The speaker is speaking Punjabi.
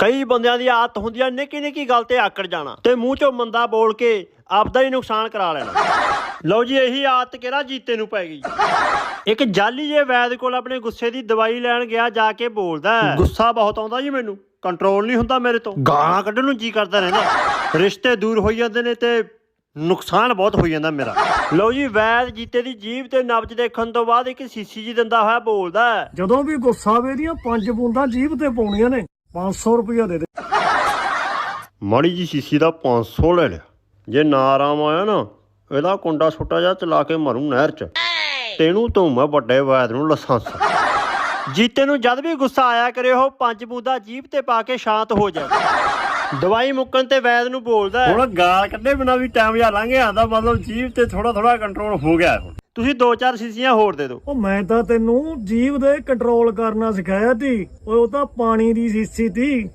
ਕਈ ਬੰਦਿਆਂ ਦੀ ਆਦਤ ਹੁੰਦੀ ਆ ਨਿੱਕੀ ਨਿੱਕੀ ਗੱਲ ਤੇ ਆਕੜ ਜਾਣਾ ਤੇ ਮੂੰਹ ਚੋਂ ਮੰਦਾ ਬੋਲ ਕੇ ਆਪਦਾ ਹੀ ਨੁਕਸਾਨ ਕਰਾ ਲੈਣਾ। ਲਓ ਜੀ ਇਹੀ ਆਦਤ ਕਿਹੜਾ ਜੀਤੇ ਨੂੰ ਪੈ ਗਈ? ਇੱਕ ਜਾਲੀ ਜੇ ਵੈਦ ਕੋਲ ਆਪਣੇ ਗੁੱਸੇ ਦੀ ਦਵਾਈ ਲੈਣ ਗਿਆ ਜਾ ਕੇ ਬੋਲਦਾ ਹੈ, ਗੁੱਸਾ ਬਹੁਤ ਆਉਂਦਾ ਜੀ ਮੈਨੂੰ ਕੰਟਰੋਲ ਨਹੀਂ ਹੁੰਦਾ ਮੇਰੇ ਤੋਂ। ਗਾਲਾਂ ਕੱਢਣ ਨੂੰ ਜੀ ਕਰਦਾ ਰਹਿੰਦਾ। ਰਿਸ਼ਤੇ ਦੂਰ ਹੋਈ ਜਾਂਦੇ ਨੇ ਤੇ ਨੁਕਸਾਨ ਬਹੁਤ ਹੋਈ ਜਾਂਦਾ ਮੇਰਾ। ਲਓ ਜੀ ਵੈਦ ਜੀਤੇ ਦੀ ਜੀਭ ਤੇ ਨਬਜ ਦੇਖਣ ਤੋਂ ਬਾਅਦ ਇੱਕ ਸੀਸੀ ਜੀ ਦਿੰਦਾ ਹੋਇਆ ਬੋਲਦਾ ਹੈ, ਜਦੋਂ ਵੀ ਗੁੱਸਾ ਆਵੇ ਦੀਆਂ ਪੰਜ ਬੂੰਦਾਂ ਜੀਭ ਤੇ ਪਾਉਣੀਆਂ ਨੇ 500 ਰੁਪਇਆ ਦੇ ਦੇ। ਮਾੜੀ ਜੀ ਸੀਸੀ ਦਾ 500 ਲੈ ਲਿਆ। ਜੇ ਨਾ ਆਰਾਮ ਆਇਆ ਨਾ ਇਹਦਾ ਕੁੰਡਾ ਛੋਟਾ ਜਿਹਾ ਚਲਾ ਕੇ ਮਰੂ ਨਹਿਰ 'ਚ। ਤੈਨੂੰ ਤੋਂ ਮੈਂ ਵੱਡੇ ਵੈਦ ਨੂੰ ਲਾਇਸੈਂਸ। ਜੀਤੇ ਨੂੰ ਜਦ ਵੀ ਗੁੱਸਾ ਆਇਆ ਕਰੇ ਉਹ ਪੰਜ ਬੂੰਦਾ ਜੀਭ ਤੇ ਪਾ ਕੇ ਸ਼ਾਂਤ ਹੋ ਜਾਏ ਦਵਾਈ ਮੁੱਕਣ ਤੇ ਵੈਦ ਨੂੰ ਬੋਲਦਾ ਹੁਣ ਗਾਲ ਕੱਢੇ ਬਿਨਾ ਵੀ ਟਾਈਮ ਜਾ ਲੰਘ ਆਂਦਾ ਮਤਲਬ ਜੀਭ ਤੇ ਥੋੜਾ ਥੋੜਾ ਕੰਟਰੋਲ ਹੋ ਗਿਆ ਹੁਣ। ਤੁਸੀਂ ਦੋ ਚਾਰ ਸੀਸੀਆਂ ਹੋਰ ਦੇ ਦਿਓ। ਉਹ ਮੈਂ ਤਾਂ ਤੈਨੂੰ ਜੀਵ ਦੇ ਕੰਟਰੋਲ ਕਰਨਾ ਸਿਖਾਇਆ ਸੀ। ਓਏ, ਉਹ ਤਾਂ ਪਾਣੀ ਦੀ ਸੀਸੀ ਤੀ।